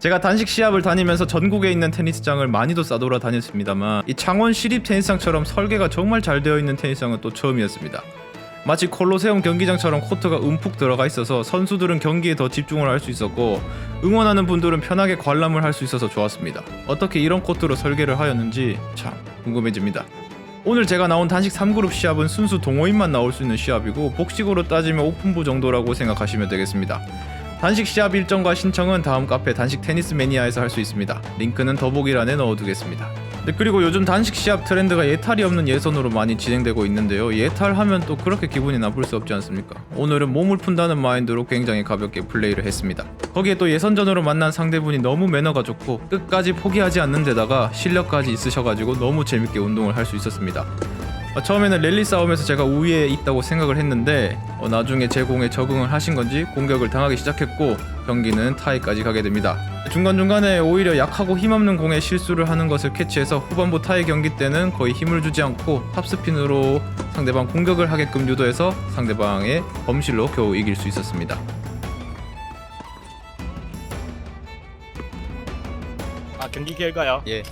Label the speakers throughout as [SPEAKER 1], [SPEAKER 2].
[SPEAKER 1] 제가 단식 시합을 다니면서 전국에 있는 테니스장을 많이도 싸돌아 다녔습니다만 이 창원 시립 테니스장처럼 설계가 정말 잘 되어 있는 테니스장은 또 처음이었습니다. 마치 콜로세움 경기장처럼 코트가 움푹 들어가 있어서 선수들은 경기에 더 집중을 할 수 있었고 응원하는 분들은 편하게 관람을 할 수 있어서 좋았습니다. 어떻게 이런 코트로 설계를 하였는지 참 궁금해집니다. 오늘 제가 나온 단식 3그룹 시합은 순수 동호인만 나올 수 있는 시합이고 복식으로 따지면 오픈부 정도라고 생각하시면 되겠습니다. 단식 시합 일정과 신청은 다음 카페 단식 테니스 매니아에서 할 수 있습니다. 링크는 더보기란에 넣어두겠습니다. 네, 그리고 요즘 단식 시합 트렌드가 예탈이 없는 예선으로 많이 진행되고 있는데요. 예탈하면 또 그렇게 기분이 나쁠 수 없지 않습니까? 오늘은 몸을 푼다는 마인드로 굉장히 가볍게 플레이를 했습니다. 거기에 또 예선전으로 만난 상대분이 너무 매너가 좋고 끝까지 포기하지 않는 데다가 실력까지 있으셔가지고 너무 재밌게 운동을 할 수 있었습니다. 어, 처음에는 랠리 싸움에서 제가 우위에 있다고 생각을 했는데 어, 나중에 제 공에 적응을 하신 건지 공격을 당하기 시작했고 경기는 타이까지 가게 됩니다. 중간중간에 오히려 약하고 힘없는 공에 실수를 하는 것을 캐치해서 후반부 타이 경기 때는 거의 힘을 주지 않고 탑스핀으로 상대방 공격을 하게끔 유도해서 상대방의 범실로 겨우 이길 수 있었습니다.
[SPEAKER 2] 아 경기 결과요.
[SPEAKER 1] 예.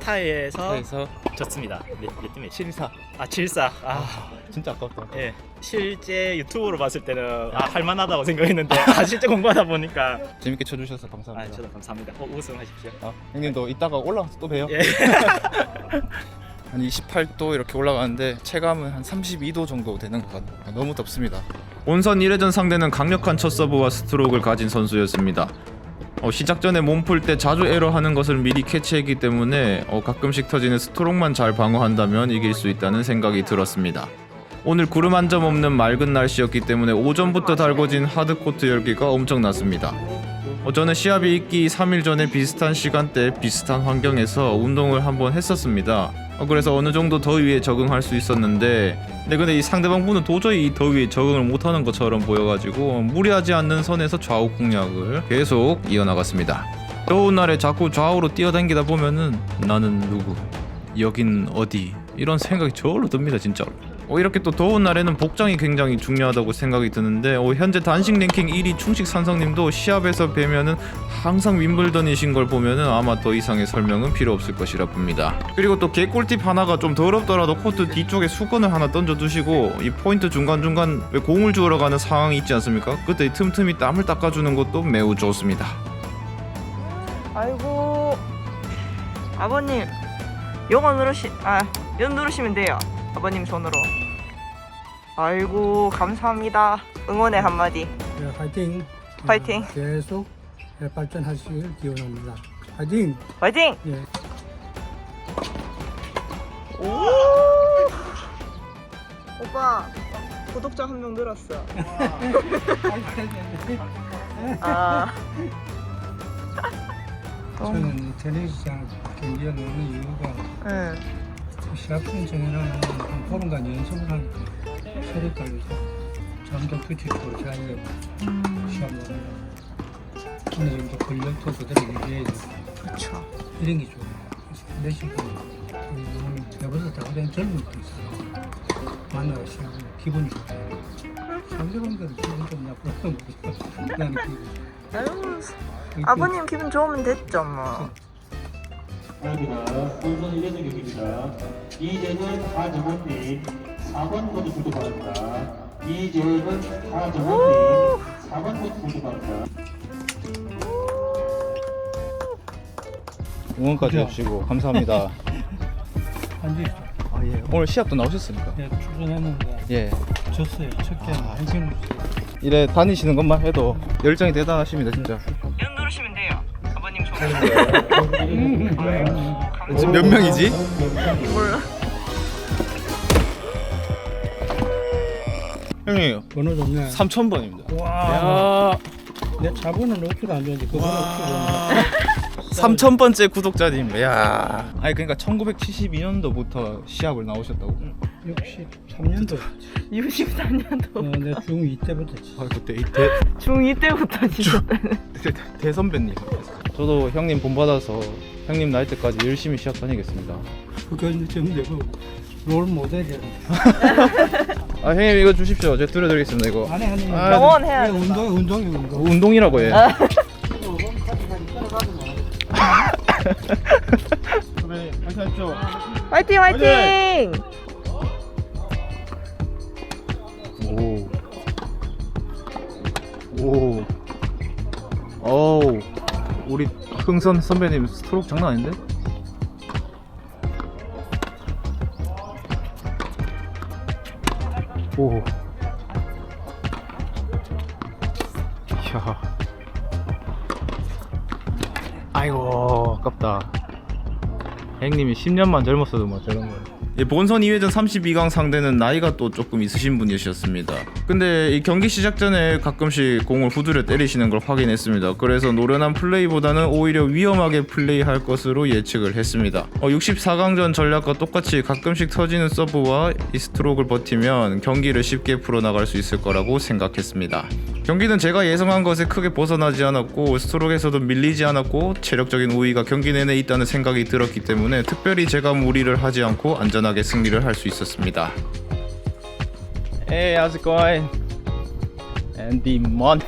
[SPEAKER 2] 타이에서 졌습니다. 몇, 몇 팀이?
[SPEAKER 1] 7사
[SPEAKER 2] 아 7사. 아
[SPEAKER 1] 진짜 아깝다.
[SPEAKER 2] 예. 실제 유튜브로 봤을 때는 아 할만하다고 생각했는데 아 실제 공부하다 보니까
[SPEAKER 1] 재밌게 쳐주셔서
[SPEAKER 2] 아
[SPEAKER 1] 감사합니다.
[SPEAKER 2] 저도 감사합니다. 어, 우승하십시오.
[SPEAKER 1] 아, 형님도 이따가 올라가서 또 봬요.
[SPEAKER 2] 예.
[SPEAKER 1] 한 28도 이렇게 올라가는데 체감은 한 32도 정도 되는 것 같아요. 아, 너무 덥습니다. 온선 1회전 상대는 강력한 첫 서브와 스트로크를 가진 선수였습니다. 어, 시작 전에 몸풀 때 자주 에러하는 것을 미리 캐치했기 때문에 어, 가끔씩 터지는 스트로크만 잘 방어한다면 이길 수 있다는 생각이 들었습니다. 오늘 구름 한 점 없는 맑은 날씨였기 때문에 오전부터 달궈진 하드코트 열기가 엄청났습니다. 어, 저는 시합이 있기 3일 전에 비슷한 시간대 비슷한 환경에서 운동을 한번 했었습니다. 어, 그래서 어느 정도 더위에 적응할 수 있었는데 네, 근데 이 상대방 분은 도저히 이 더위에 적응을 못하는 것처럼 보여가지고 무리하지 않는 선에서 좌우 공략을 계속 이어나갔습니다. 더운 날에 자꾸 좌우로 뛰어다니다 보면은 나는 누구, 여긴 어디 이런 생각이 저절로 듭니다 진짜로. 어, 이렇게 또 더운 날에는 복장이 굉장히 중요하다고 생각이 드는데 어, 현재 단식 랭킹 1위 충식 산성님도 시합에서 뵈면은 항상 윈블던이신 걸 보면은 아마 더 이상의 설명은 필요 없을 것이라 봅니다. 그리고 또 개꿀팁 하나가 좀 더럽더라도 코트 뒤쪽에 수건을 하나 던져 두시고 이 포인트 중간 중간 왜 공을 주우러 가는 상황이 있지 않습니까? 그때 이 틈틈이 땀을 닦아주는 것도 매우 좋습니다.
[SPEAKER 3] 아이고 아버님 요거 누르시 아 연 누르시면 돼요 아버님 손으로 아이고 감사합니다 응원의 한마디
[SPEAKER 4] 네, 파이팅.
[SPEAKER 3] 파이팅.
[SPEAKER 4] 어, 계속 네, 발전하시길 기원합니다. 파이팅.
[SPEAKER 3] 화이팅
[SPEAKER 4] 예.
[SPEAKER 3] 오 오빠 구독자 한 명 늘었어 아 어,
[SPEAKER 4] 저는 테니스장 경기에 넣는 이유가
[SPEAKER 3] 응.
[SPEAKER 4] 시합 신청에는 한 보름간 연습을 하니까 체력 관리도 잠도 규칙적으로 잘 되고 시합을 하면 어느 정도 근력도 그대로 유지해야 되고
[SPEAKER 3] 그쵸
[SPEAKER 4] 이런 게 좋아요. 그래서 내시고 오늘 내보다 다 그냥 젊은 분 있어요. 만나서 시합을 기분이 좋아요. 상대방들은 기분 좀 나쁘다고 나는 기분
[SPEAKER 3] 아유 아버님 기분 좋으면 됐죠 뭐
[SPEAKER 5] 여기가 본선 1회전 경기입니다. 이재근 하정원님 4번 코트 구두 바랍니다. 이재근 하정원님 4번 코트 구두 바랍니다.
[SPEAKER 1] 응원까지? 해주시고 감사합니다.
[SPEAKER 4] 앉으시죠.
[SPEAKER 1] 아, 예. 오늘 시합도 나오셨습니까?
[SPEAKER 4] 네, 출전했는데
[SPEAKER 1] 예.
[SPEAKER 4] 졌어요. 첫 게임
[SPEAKER 1] 아,
[SPEAKER 4] 한 게임
[SPEAKER 1] 이래 다니시는 것만 해도 열정이 대단하십니다 진짜.
[SPEAKER 3] 연 누르시면 돼요 아버님 손으로
[SPEAKER 1] 지금 몇 명이지?
[SPEAKER 3] 몰라
[SPEAKER 1] 형님
[SPEAKER 4] 번호 좋네.
[SPEAKER 1] 3,000번입니다.
[SPEAKER 4] 와.
[SPEAKER 1] 야,
[SPEAKER 4] 내 차번은 어떻게 안 좋은데 그 번호 어떻게
[SPEAKER 1] 3,000번째 구독자님. 야. 아니 그러니까 1972년도부터 시합을 나오셨다고.
[SPEAKER 4] 63년도.
[SPEAKER 3] 64년도
[SPEAKER 4] 어, 내 중2 때부터
[SPEAKER 1] 지아 그때 이 대
[SPEAKER 3] 중2 때부터 진짜
[SPEAKER 1] 대선배님. 저도 형님 본받아서 형님 나이 때까지 열심히 시합 다니겠습니다.
[SPEAKER 4] 그거 좀 내고 롤 모델이
[SPEAKER 1] 아 형님 이거 주십시오. 제가 드려드리겠습니다 이거.
[SPEAKER 4] 안에 하는
[SPEAKER 1] 아,
[SPEAKER 3] 병원 해야
[SPEAKER 4] 운동 운동이 운동.
[SPEAKER 1] 운동이라고 해. 선배님 파이팅 하십시오.
[SPEAKER 3] 화이팅 화이팅!
[SPEAKER 1] 오. 오. 오. 우리 흥선 선배님 스트로크 장난 아닌데? 오. 이야. 아이고, 아깝다. 형님이 10년만 젊었어도 뭐 저런 거. 예, 본선 2회전 32강 상대는 나이가 또 조금 있으신 분이셨습니다. 근데 이 경기 시작 전에 가끔씩 공을 후드려 때리시는 걸 확인했습니다. 그래서 노련한 플레이보다는 오히려 위험하게 플레이할 것으로 예측을 했습니다. 어, 64강전 전략과 똑같이 가끔씩 터지는 서브와 이 스트로크를 버티면 경기를 쉽게 풀어나갈 수 있을 거라고 생각했습니다. 경기는 제가 예상한 것에 크게 벗어나지 않았고 스트로크에서도 밀리지 않았고 체력적인 우위가 경기 내내 있다는 생각이 들었기 때문에 특별히 제가 무리를 하지 않고 안전하게 승리를 할 수 있었습니다. Hey, how's it going? And the month.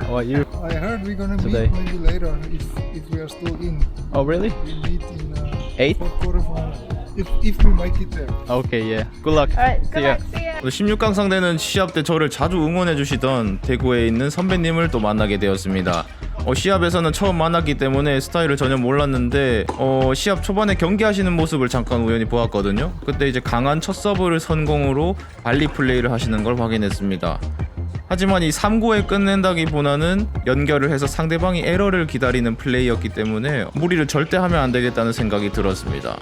[SPEAKER 1] How are you?
[SPEAKER 6] I heard we're gonna
[SPEAKER 1] Today.
[SPEAKER 6] meet maybe later if if we are still in.
[SPEAKER 1] Oh, really?
[SPEAKER 6] We meet in uh,
[SPEAKER 1] Eight?
[SPEAKER 6] fourth quarterfinal. If if we make it there.
[SPEAKER 1] Okay, yeah. Good luck.
[SPEAKER 3] Alright,
[SPEAKER 1] See ya. 16강 상대는 시합 때 저를 자주 응원해 주시던 대구에 있는 선배님을 또 만나게 되었습니다. 어, 시합에서는 처음 만났기 때문에 스타일을 전혀 몰랐는데 어, 시합 초반에 경기하시는 모습을 잠깐 우연히 보았거든요. 그때 이제 강한 첫 서브를 성공으로 발리 플레이를 하시는 걸 확인했습니다. 하지만 이 3구에 끝낸다기보다는 연결을 해서 상대방이 에러를 기다리는 플레이였기 때문에 무리를 절대 하면 안 되겠다는 생각이 들었습니다.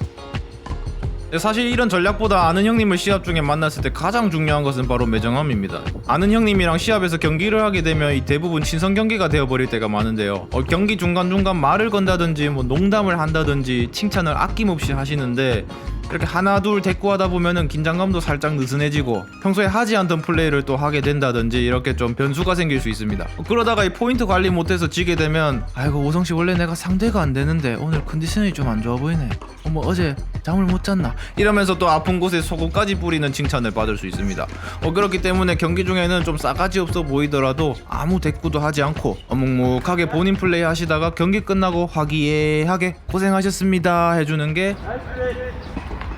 [SPEAKER 1] 사실 이런 전략보다 아는 형님을 시합 중에 만났을 때 가장 중요한 것은 바로 매정함입니다. 아는 형님이랑 시합에서 경기를 하게 되면 이 대부분 친선 경기가 되어버릴 때가 많은데요. 어, 경기 중간중간 말을 건다든지 뭐 농담을 한다든지 칭찬을 아낌없이 하시는데 이렇게 하나 둘 대꾸하다 보면은 긴장감도 살짝 느슨해지고 평소에 하지 않던 플레이를 또 하게 된다든지 이렇게 좀 변수가 생길 수 있습니다. 어, 그러다가 이 포인트 관리 못해서 지게 되면 아이고 오성 씨 원래 내가 상대가 안 되는데 오늘 컨디션이 좀 안 좋아 보이네. 어머 어제 잠을 못 잤나? 이러면서 또 아픈 곳에 소금까지 뿌리는 칭찬을 받을 수 있습니다. 어 그렇기 때문에 경기 중에는 좀 싸가지 없어 보이더라도 아무 대꾸도 하지 않고 어, 묵묵하게 본인 플레이 하시다가 경기 끝나고 화기애애하게 고생하셨습니다 해주는 게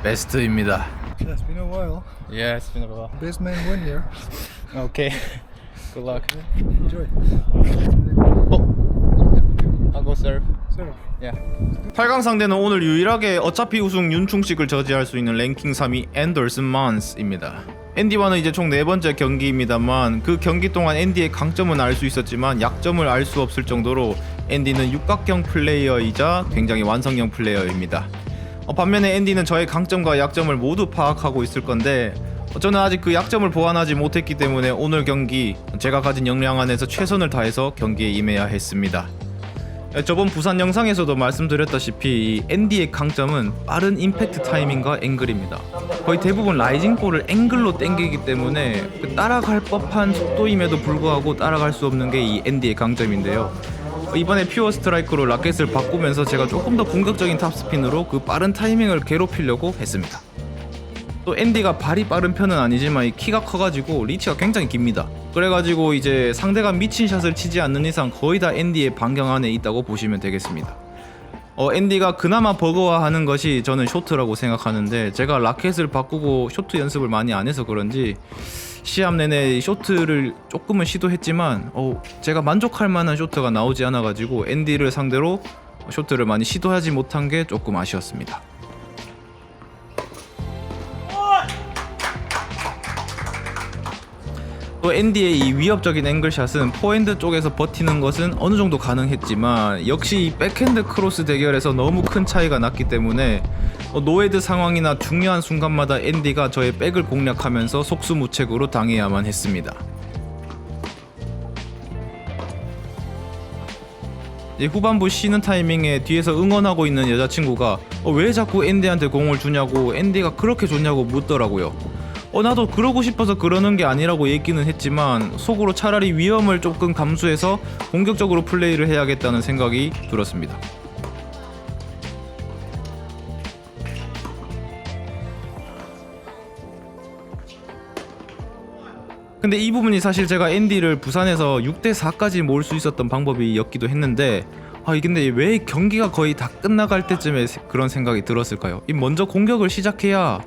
[SPEAKER 1] 베스트입니다.
[SPEAKER 6] Yeah, it's been a while.
[SPEAKER 1] Yeah, it's been a while.
[SPEAKER 6] Best man win here.
[SPEAKER 1] Okay. Good luck.
[SPEAKER 6] Enjoy.
[SPEAKER 1] I'll go serve.
[SPEAKER 6] Sir.
[SPEAKER 1] 8강 상대는 오늘 유일하게 어차피 우승 윤충식을 저지할 수 있는 랭킹 3위 앤더슨 만스입니다. 앤디와는 이제 총 네 번째 경기입니다만 그 경기 동안 앤디의 강점은 알 수 있었지만 약점을 알 수 없을 정도로 앤디는 육각형 플레이어이자 굉장히 완성형 플레이어입니다. 어, 반면에 앤디는 저의 강점과 약점을 모두 파악하고 있을 건데 어, 저는 아직 그 약점을 보완하지 못했기 때문에 오늘 경기 제가 가진 역량 안에서 최선을 다해서 경기에 임해야 했습니다. 저번 부산 영상에서도 말씀드렸다시피 이 앤디의 강점은 빠른 임팩트 타이밍과 앵글입니다. 거의 대부분 라이징 볼을 앵글로 땡기기 때문에 그 따라갈 법한 속도임에도 불구하고 따라갈 수 없는 게 이 앤디의 강점인데요. 이번에 퓨어 스트라이크로 라켓을 바꾸면서 제가 조금 더 공격적인 탑스핀으로 그 빠른 타이밍을 괴롭히려고 했습니다. 또 앤디가 발이 빠른 편은 아니지만 이 키가 커가지고 리치가 굉장히 깁니다. 그래가지고 이제 상대가 미친 샷을 치지 않는 이상 거의 다 앤디의 반경 안에 있다고 보시면 되겠습니다. 어, 앤디가 그나마 버거워하는 것이 저는 쇼트라고 생각하는데 제가 라켓을 바꾸고 쇼트 연습을 많이 안 해서 그런지 시합 내내 쇼트를 조금은 시도했지만 어, 제가 만족할 만한 쇼트가 나오지 않아가지고 앤디를 상대로 쇼트를 많이 시도하지 못한 게 조금 아쉬웠습니다. 또 앤디의 이 위협적인 앵글샷은 포핸드 쪽에서 버티는 것은 어느 정도 가능했지만 역시 이 백핸드 크로스 대결에서 너무 큰 차이가 났기 때문에 어, 노헤드 상황이나 중요한 순간마다 앤디가 저의 백을 공략하면서 속수무책으로 당해야만 했습니다. 이 후반부 쉬는 타이밍에 뒤에서 응원하고 있는 여자친구가 어, 왜 자꾸 앤디한테 공을 주냐고 앤디가 그렇게 좋냐고 묻더라고요. 어 나도 그러고 싶어서 그러는 게 아니라고 얘기는 했지만 속으로 차라리 위험을 조금 감수해서 공격적으로 플레이를 해야겠다는 생각이 들었습니다. 근데 이 부분이 사실 제가 앤디를 부산에서 6대 4까지 모을 수 있었던 방법이었기도 했는데 아 근데 왜 경기가 거의 다 끝나갈 때쯤에 세- 그런 생각이 들었을까요? 이 먼저 공격을 시작해야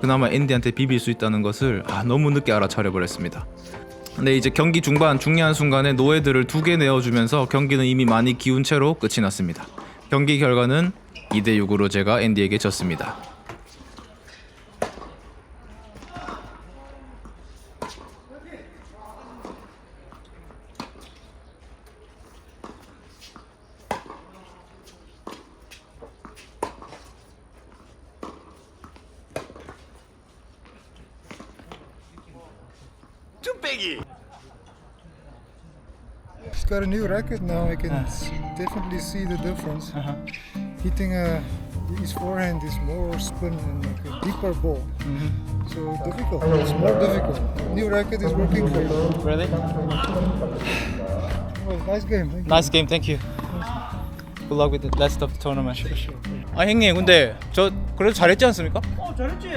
[SPEAKER 1] 그나마 앤디한테 비빌 수 있다는 것을 아 너무 늦게 알아차려 버렸습니다. 근데 이제 경기 중반 중요한 순간에 노헤드를 두개 내어주면서 경기는 이미 많이 기운 채로 끝이 났습니다. 경기 결과는 2대 6으로 제가 앤디에게 졌습니다.
[SPEAKER 6] He's got a new racket now. I can s- definitely see the difference. Hitting uh, his forehand is more spin and like a deeper ball. So difficult. It's more difficult. New racket is working for you.
[SPEAKER 2] Really?
[SPEAKER 6] Well, nice game. Thank you.
[SPEAKER 2] Nice game, thank you. Good luck with the rest of the tournament. 아 형님 근데 저 그래도 잘했지 않습니까?
[SPEAKER 3] 어 잘했지.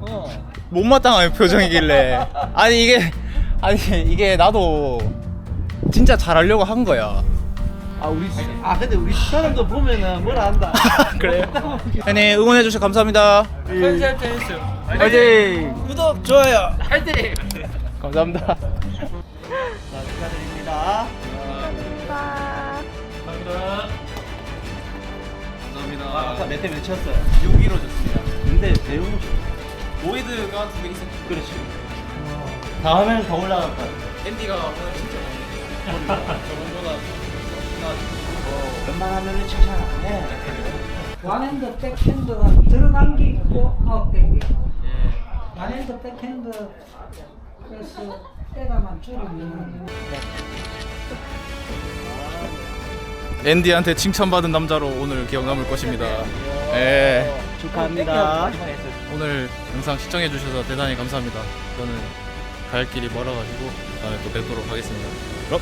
[SPEAKER 3] 어.
[SPEAKER 2] 못마땅한 표정이길래 아니 이게 아니 이게 나도 진짜 잘하려고 한 거야.
[SPEAKER 7] 아 우리 아 근데 우리 사람도 보면은 뭐라 한다.
[SPEAKER 2] 그래요? 형님 응원해 주셔서 감사합니다.
[SPEAKER 3] 컨셉 테니스.
[SPEAKER 2] 화이팅!
[SPEAKER 7] 구독 좋아요.
[SPEAKER 2] 감사합니다.
[SPEAKER 7] 축하드립니다. 아, 아까 몇대몇 쳤어요?
[SPEAKER 2] 6위로 졌습니다.
[SPEAKER 7] 근데 내용
[SPEAKER 2] 개 있었고
[SPEAKER 7] 그렇지. 다음에는 더 올라갈 거야.
[SPEAKER 2] 앤디가 오늘 진짜 저번보다
[SPEAKER 7] 웬만하면 칭찬 안 해.
[SPEAKER 8] 완핸드 백핸드가 들어간 게 있고 아웃된 게 있고 완핸드 백핸드 그래서 때가만 줄이면
[SPEAKER 1] 앤디한테 칭찬받은 남자로 오늘 기억 남을 것입니다. 예.
[SPEAKER 7] 축하합니다.
[SPEAKER 1] 오늘 영상 시청해 주셔서 대단히 감사합니다. 저는 갈 길이 멀어가지고 다음에 또 뵙도록 하겠습니다. 그럼